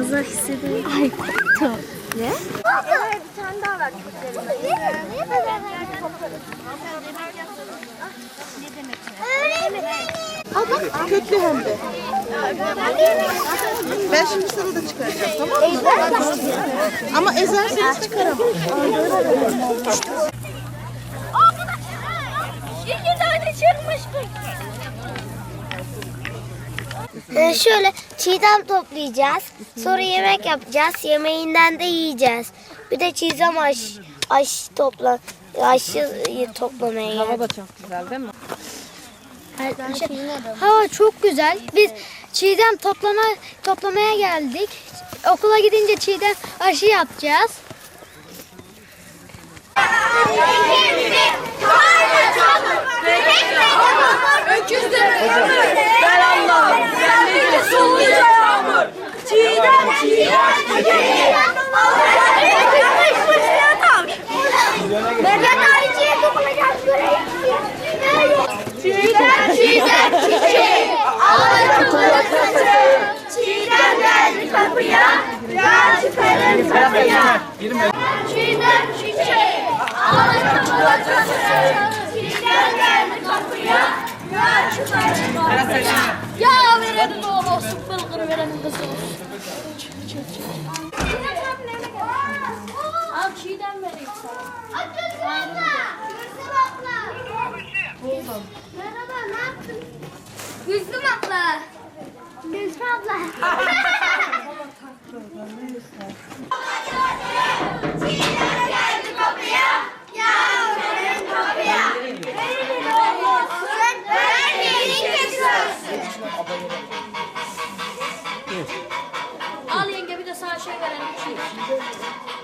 Azar hissediyorum. Ay korktum. Ne? Evet, bir tane daha var. Köklü hem de. Ben şimdi sana da çıkaracağım tamam mı? Ama ezerseniz çıkaramam. İki tane çıkmış. Ee, şöyle çiğdem toplayacağız. Sonra yemek yapacağız. Yemeğinden de yiyeceğiz. Bir de çiğdem aş, aş topla aşı toplamaya Hava da çok güzel değil mi? Hava çok güzel. Biz çiğdem toplama toplamaya geldik. Okula gidince çiğdem aşı yapacağız. Ayçi'ye dokunacağız. Çiğdem, çiğdem, çiçeği, ağacı bırakası. Çiğdem geldi kapıya, yağ çıkarın kapıya. Çiğdem, çiçeği. Ya verenin oğlu olsun, bılgır verenin kızı olsun. Al çiğdem vereyim sana. Gülsüm abla. Gülsüm abla. Merhaba, ne yaptın? Gülsüm abla. Gülsüm abla. Çiğdem geldi kapıya, yavrum kapıya. Verinin oğlu olsun, vermeyenin kesi olsun. Al yenge bir de sana şey verelim. Çiğ.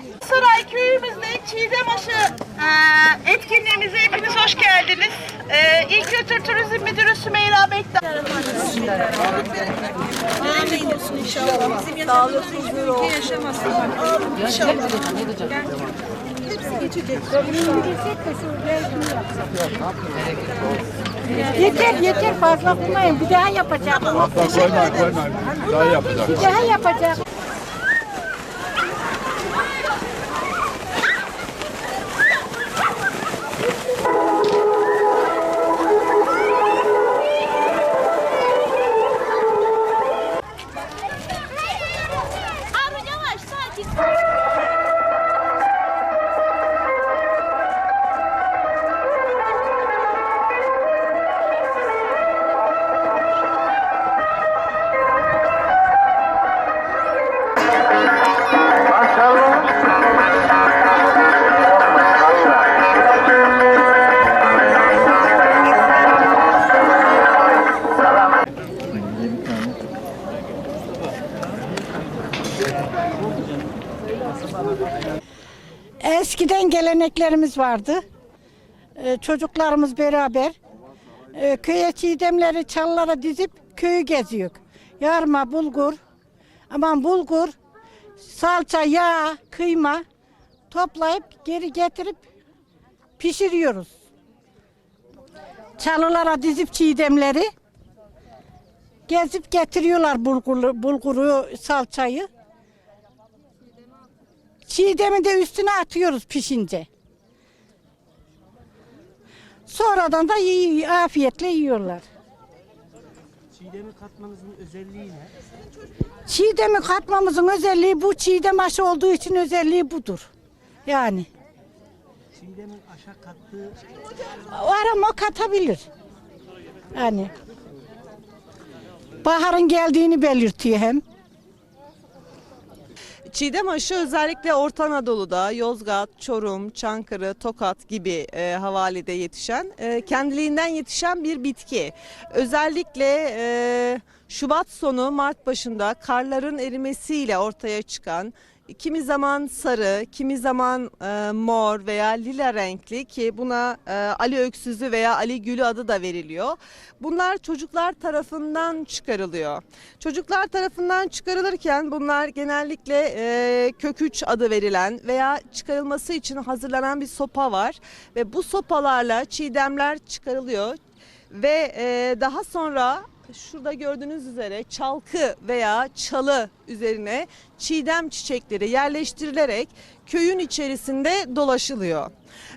Saray köyümüzde Çiğdem Aşı eee, etkinliğimize hepiniz hoş geldiniz. Eee İl Kültür Turizm Müdürü Sümeyra Bektaş. Yeter yeter fazla koymayın. Bir daha yapacağım. Koyma koyma. Daha yapacak. Bir daha yapacağım. Geleneklerimiz vardı. Ee, çocuklarımız beraber e, köye çiğdemleri çalılara dizip köyü geziyor. Yarma, bulgur, aman bulgur, salça, yağ, kıyma toplayıp geri getirip pişiriyoruz. Çalılara dizip çiğdemleri gezip getiriyorlar bulguru, bulguru salçayı. Çiğdemi de üstüne atıyoruz pişince. Sonradan da yiy- afiyetle yiyorlar. Çiğdemi katmanızın özelliği ne? Çiğdemi katmamızın özelliği bu çiğdem aşı olduğu için özelliği budur. Yani Çiğdemin aşağı kattığı o arama katabilir. Yani baharın geldiğini belirtiyor hem. Çiğdem aşı özellikle Orta Anadolu'da Yozgat, Çorum, Çankırı, Tokat gibi e, havalede yetişen, e, kendiliğinden yetişen bir bitki. Özellikle e, Şubat sonu Mart başında karların erimesiyle ortaya çıkan kimi zaman sarı, kimi zaman e, mor veya lila renkli ki buna e, Ali Öksüzü veya Ali Gülü adı da veriliyor. Bunlar çocuklar tarafından çıkarılıyor. Çocuklar tarafından çıkarılırken bunlar genellikle e, köküç adı verilen veya çıkarılması için hazırlanan bir sopa var ve bu sopalarla çiğdemler çıkarılıyor ve e, daha sonra şurada gördüğünüz üzere çalkı veya çalı üzerine çiğdem çiçekleri yerleştirilerek köyün içerisinde dolaşılıyor.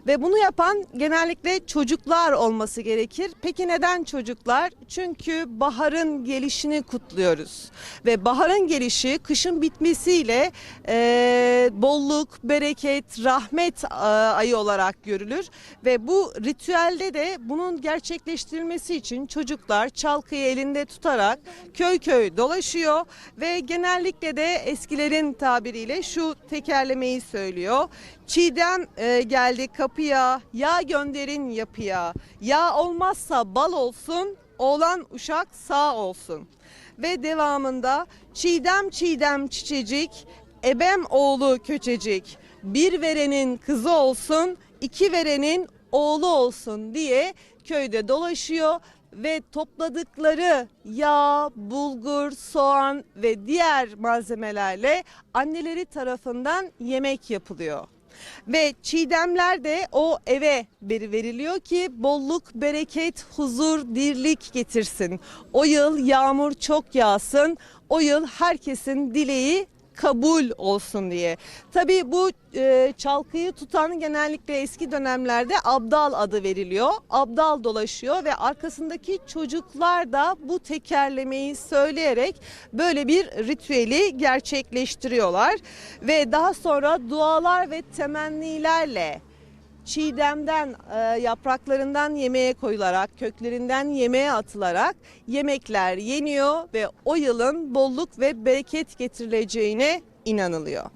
Ve bunu yapan genellikle çocuklar olması gerekir. Peki neden çocuklar? Çünkü baharın gelişini kutluyoruz. Ve baharın gelişi kışın bitmesiyle e, bolluk, bereket, rahmet e, ayı olarak görülür. Ve bu ritüelde de bunun gerçekleştirilmesi için çocuklar çalkıyı elinde tutarak köy köy dolaşıyor ve genellikle de eskilerin tabiriyle şu tekerlemeyi söylüyor. Çiğdem e, geldi kapıya, yağ gönderin yapıya. Yağ olmazsa bal olsun, oğlan uşak sağ olsun. Ve devamında çiğdem çiğdem çiçecik, ebem oğlu köçecik. Bir verenin kızı olsun, iki verenin oğlu olsun diye köyde dolaşıyor ve topladıkları yağ, bulgur, soğan ve diğer malzemelerle anneleri tarafından yemek yapılıyor. Ve çiğdemler de o eve veri veriliyor ki bolluk, bereket, huzur, dirlik getirsin. O yıl yağmur çok yağsın, o yıl herkesin dileği kabul olsun diye. Tabii bu e, çalkıyı tutan genellikle eski dönemlerde abdal adı veriliyor. Abdal dolaşıyor ve arkasındaki çocuklar da bu tekerlemeyi söyleyerek böyle bir ritüeli gerçekleştiriyorlar. Ve daha sonra dualar ve temennilerle çiğdemden, e, yapraklarından yemeğe koyularak, köklerinden yemeğe atılarak yemekler yeniyor ve o yılın bolluk ve bereket getirileceğine inanılıyor.